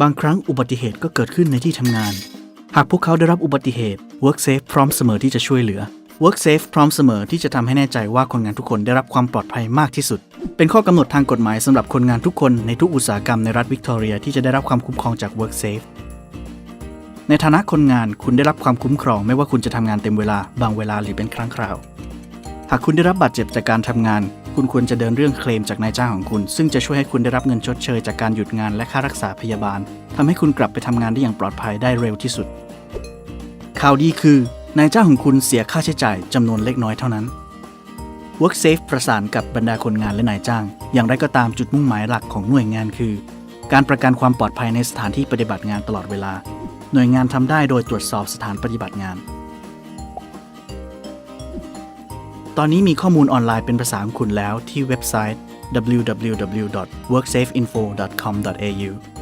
บางครั้งอุบัติเหตุก็เกิดขึ้นในที่ทำงาน หากพวกเขาได้รับอุบัติเหตุ WorkSafe พร้อมเสมอที่จะช่วยเหลือ WorkSafe พร้อมเสมอที่จะทำให้แน่ใจว่าคนงานทุกคนได้รับความปลอดภัยมากที่สุด เป็นข้อกำหนดทางกฎหมายสำหรับคนงานทุกคนในทุกอุตสาหกรรมในรัฐวิกตอเรียที่จะได้รับความคุ้มครองจาก WorkSafe ในฐานะคนงานคุณได้รับความคุ้มครองไม่ว่าคุณจะทำงานเต็มเวลา บางเวลาหรือเป็นครั้งคราว หากคุณได้รับบาดเจ็บจากการทำงาน คุณควรจะเดินเรื่องเคลมจากนายจ้างของคุณ ซึ่งจะช่วยให้คุณได้รับเงินชดเชยจากการหยุดงานและค่ารักษาพยาบาลทำให้คุณกลับไปทำงานได้อย่างปลอดภัยได้เร็วที่สุด ข่าวดีคือนายจ้างของคุณเสียค่าใช้จ่ายจำนวนเล็กน้อยเท่านั้น WorkSafe ประสานกับบรรดาคนงานและนายจ้าง อย่างไรก็ตามจุดมุ่งหมายหลักของหน่วยงานคือ การประกันความปลอดภัยในสถานที่ปฏิบัติงานตลอดเวลา หน่วยงานทำได้โดยตรวจสอบสถานปฏิบัติงาน ตอนนี้มีข้อมูลออนไลน์เป็นภาษาของคุณแล้วที่เว็บไซต์ www.worksafeinfo.com.au